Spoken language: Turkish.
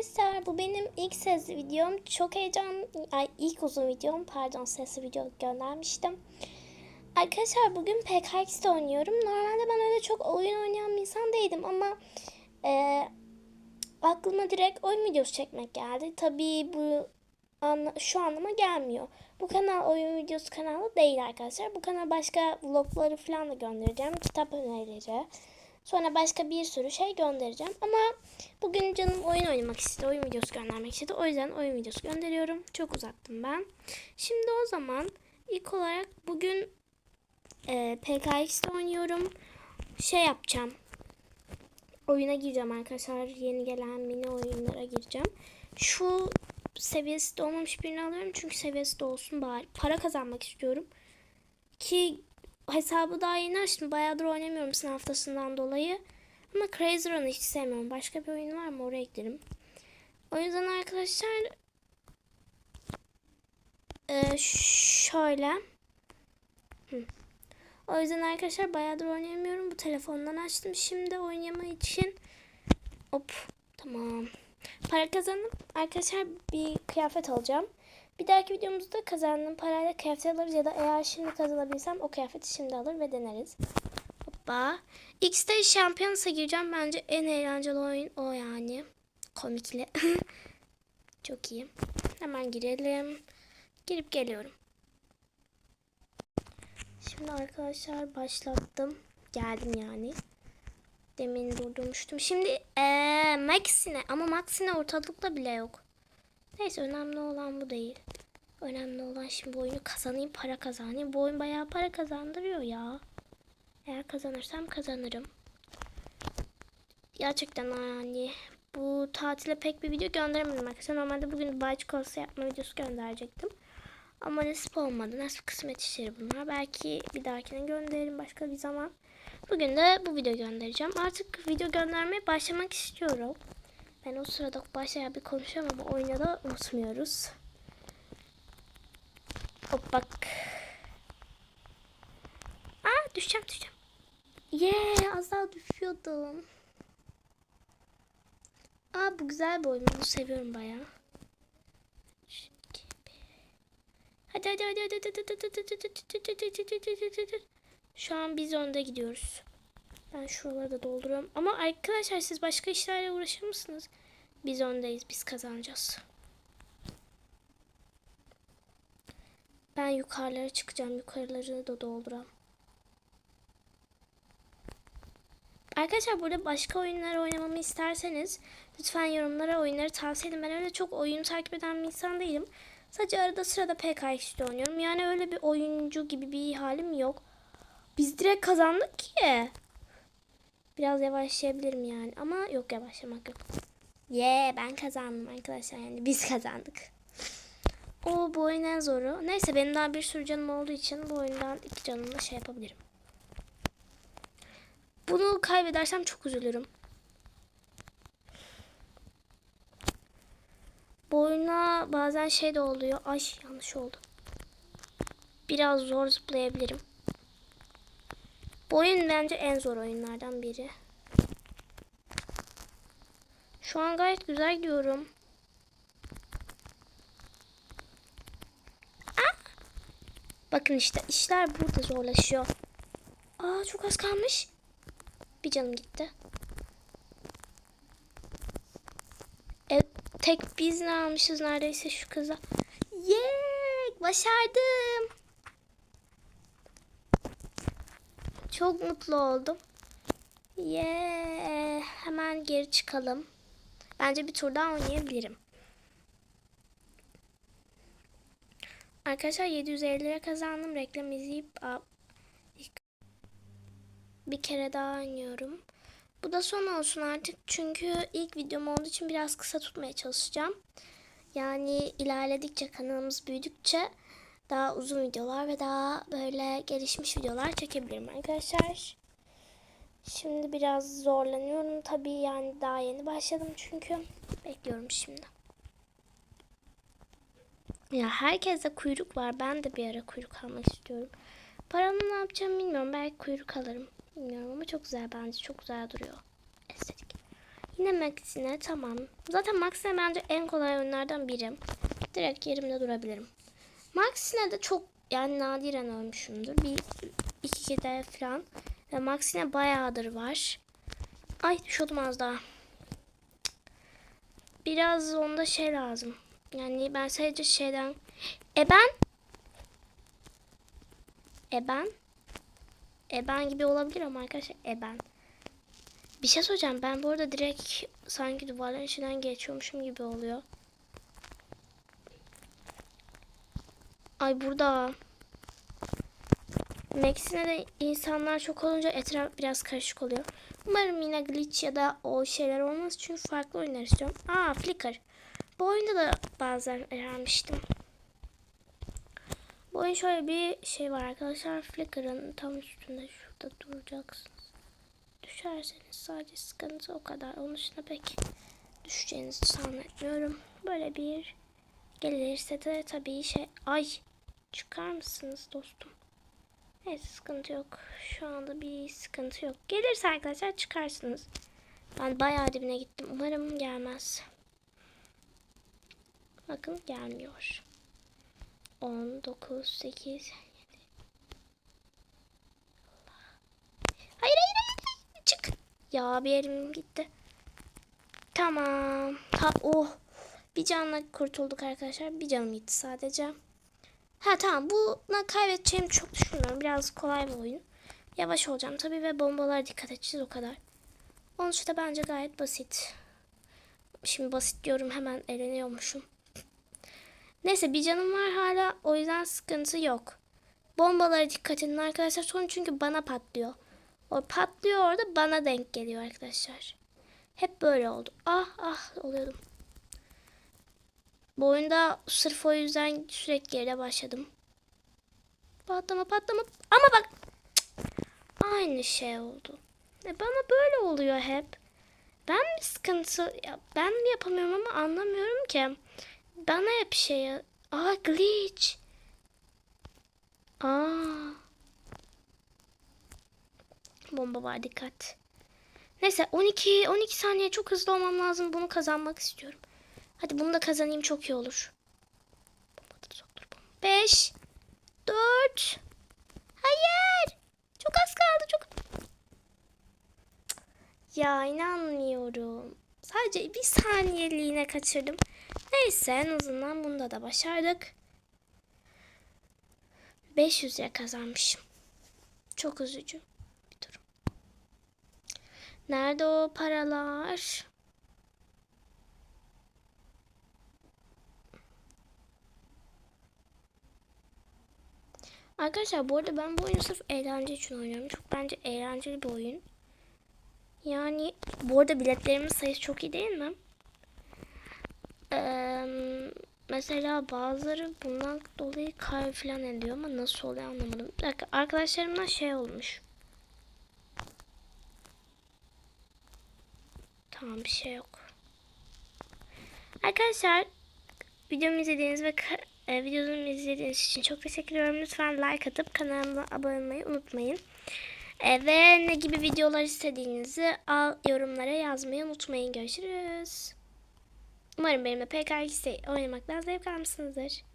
Arkadaşlar bu benim ilk sesli videom. Çok heyecan, ay ilk uzun videom pardon sesli video göndermiştim. Arkadaşlar bugün PKX'de oynuyorum. Normalde ben öyle çok oyun oynayan bir insan değildim ama e, aklıma direkt oyun videosu çekmek geldi. Tabii bu anla- şu anlama gelmiyor. Bu kanal oyun videosu kanalı değil arkadaşlar. Bu kanal başka vlogları falan da göndereceğim. Kitap önerileri. Sonra başka bir sürü şey göndereceğim. Ama bugün canım oyun oynamak istedi. Oyun videosu göndermek istedi. O yüzden oyun videosu gönderiyorum. Çok uzattım ben. Şimdi o zaman ilk olarak bugün e, PKX'de oynuyorum. Şey yapacağım. Oyuna gireceğim arkadaşlar. Yeni gelen mini oyunlara gireceğim. Şu seviyesi de olmamış birini alıyorum. Çünkü seviyesi de olsun bari. Para kazanmak istiyorum. Ki hesabı daha yeni açtım. Bayağıdır oynamıyorum sınav haftasından dolayı. Ama Crazy Run'ı hiç sevmiyorum. Başka bir oyun var mı? Oraya gidelim. O yüzden arkadaşlar e, şöyle Hı. o yüzden arkadaşlar bayağıdır oynayamıyorum. Bu telefondan açtım. Şimdi oynama için hop tamam. Para kazanıp arkadaşlar bir kıyafet alacağım. Bir dahaki videomuzda kazandığım parayla kıyafet alırız ya da eğer şimdi kazanabilirsem o kıyafeti şimdi alır ve deneriz. Hoppa. X'te şampiyonasa gireceğim. Bence en eğlenceli oyun o yani. Komikli. Çok iyi. Hemen girelim. Girip geliyorum. Şimdi arkadaşlar başlattım. Geldim yani. Demin durdurmuştum. Şimdi ee, Maxine ama Maxine ortalıkta bile yok. Neyse önemli olan bu değil. Önemli olan şimdi bu oyunu kazanayım, para kazanayım. Bu oyun bayağı para kazandırıyor ya. Eğer kazanırsam kazanırım. Gerçekten yani bu tatile pek bir video gönderemedim arkadaşlar. Normalde bugün bay çikolatası yapma videosu gönderecektim. Ama nasip olmadı. Nasip kısmet işleri bunlar. Belki bir dahakine gönderirim başka bir zaman. Bugün de bu video göndereceğim. Artık video göndermeye başlamak istiyorum. Ben o sırada başlayan bir konuşuyorum ama oyunu da unutmuyoruz. Hop bak. Aa düşeceğim düşeceğim. Yeah az daha düşüyordum. Aa bu güzel bir oyun. Bunu seviyorum bayağı. Hadi hadi hadi hadi hadi hadi hadi hadi hadi hadi hadi hadi Şu an biz önde gidiyoruz. Ben şuraları da dolduruyorum. Ama arkadaşlar siz başka işlerle uğraşır mısınız? Biz öndeyiz. Biz kazanacağız. Ben yukarılara çıkacağım. Yukarıları da dolduralım. Arkadaşlar burada başka oyunlar oynamamı isterseniz lütfen yorumlara oyunları tavsiye edin. Ben öyle çok oyun takip eden bir insan değilim. Sadece arada sırada PKX'de oynuyorum. Yani öyle bir oyuncu gibi bir halim yok. Biz direkt kazandık ki. Biraz yavaşlayabilirim yani. Ama yok yavaşlamak yok. Yeah ben kazandım arkadaşlar yani biz kazandık. O bu oyun en zoru. Neyse benim daha bir sürü canım olduğu için bu oyundan iki canımla şey yapabilirim. Bunu kaybedersem çok üzülürüm. Bu oyuna bazen şey de oluyor. Ay yanlış oldu. Biraz zor zıplayabilirim. Bu oyun bence en zor oyunlardan biri. Şu an gayet güzel gidiyorum. Aa! Bakın işte işler burada zorlaşıyor. Aa çok az kalmış. Bir canım gitti. Evet, tek biz ne almışız neredeyse şu kıza. Yeah! Başardım. Çok mutlu oldum. Yeah! Hemen geri çıkalım. Bence bir tur daha oynayabilirim. Arkadaşlar 750 lira kazandım. Reklam izleyip bir kere daha oynuyorum. Bu da son olsun artık. Çünkü ilk videom olduğu için biraz kısa tutmaya çalışacağım. Yani ilerledikçe kanalımız büyüdükçe daha uzun videolar ve daha böyle gelişmiş videolar çekebilirim arkadaşlar. Şimdi biraz zorlanıyorum. Tabii yani daha yeni başladım çünkü. Bekliyorum şimdi. Ya herkeste kuyruk var. Ben de bir ara kuyruk almak istiyorum. Paramı ne yapacağım bilmiyorum. Belki kuyruk alırım. Bilmiyorum ama çok güzel bence. Çok güzel duruyor. Estetik. Yine Maxine tamam. Zaten Maxine bence en kolay oyunlardan biri. Direkt yerimde durabilirim. Maxine de çok yani nadiren ölmüşümdür. Bir iki kere falan. Ve Maxine bayağıdır var. Ay düşüyordum az daha. Biraz onda şey lazım. Yani ben sadece şeyden... E ben? E ben? E ben gibi olabilir ama arkadaşlar e ben. Bir şey söyleyeceğim. Ben bu arada direkt sanki duvarların içinden geçiyormuşum gibi oluyor. Ay burada. Maxine de insanlar çok olunca etraf biraz karışık oluyor. Umarım yine glitch ya da o şeyler olmaz. Çünkü farklı oyunlar istiyorum. Aa Flickr. Bu oyunda da bazen öğrenmiştim. Bu oyun şöyle bir şey var arkadaşlar. Flickr'ın tam üstünde şurada duracaksınız. Düşerseniz sadece sıkıntı o kadar. Onun dışında pek düşeceğinizi zannetmiyorum. Böyle bir gelirse de tabii şey... Ay çıkar mısınız dostum? Neyse sıkıntı yok. Şu anda bir sıkıntı yok. Gelirse arkadaşlar çıkarsınız. Ben bayağı dibine gittim. Umarım gelmez. Bakın gelmiyor. 10, 9, 8, 7. Hayır hayır hayır. hayır. Çık. Ya bir elim gitti. Tamam. Ha, oh. Bir canla kurtulduk arkadaşlar. Bir canım gitti sadece. Ha tamam. Buna kaybedeceğimi çok düşünmüyorum. Biraz kolay bir oyun. Yavaş olacağım tabii ve bombalara dikkat edeceğiz o kadar. Onun için de bence gayet basit. Şimdi basit diyorum hemen eleniyormuşum. Neyse bir canım var hala o yüzden sıkıntı yok. Bombalara dikkat edin arkadaşlar. Sonra çünkü bana patlıyor. O patlıyor orada bana denk geliyor arkadaşlar. Hep böyle oldu. Ah ah oluyordum. Bu oyunda sırf o yüzden sürekli yere başladım. Patlama patlama. Ama bak. Aynı şey oldu. E bana böyle oluyor hep. Ben mi sıkıntı? Ben mi yapamıyorum ama anlamıyorum ki. Bana hep şey... Aa glitch. Aa. Bomba var dikkat. Neyse 12 12 saniye çok hızlı olmam lazım. Bunu kazanmak istiyorum. Hadi bunu da kazanayım çok iyi olur. 5 4 Hayır. Çok az kaldı çok. Ya inanmıyorum. Sadece bir saniyeliğine kaçırdım. Neyse en azından bunda da başardık. 500 lira kazanmışım. Çok üzücü bir durum. Nerede o paralar? Arkadaşlar bu arada ben bu oyunu sırf eğlence için oynuyorum. Çok bence eğlenceli bir oyun. Yani bu arada biletlerimin sayısı çok iyi değil mi? Ee, mesela bazıları bundan dolayı kay falan ediyor ama nasıl oluyor anlamadım. Dakika, arkadaşlarımdan şey olmuş. Tamam bir şey yok. Arkadaşlar videomu izlediğiniz ve e, videomu izlediğiniz için çok teşekkür ederim. Lütfen like atıp kanalıma abone olmayı unutmayın. E, ve ne gibi videolar istediğinizi al, yorumlara yazmayı unutmayın. Görüşürüz. Umarım benimle PKX'de oynamaktan zevk almışsınızdır.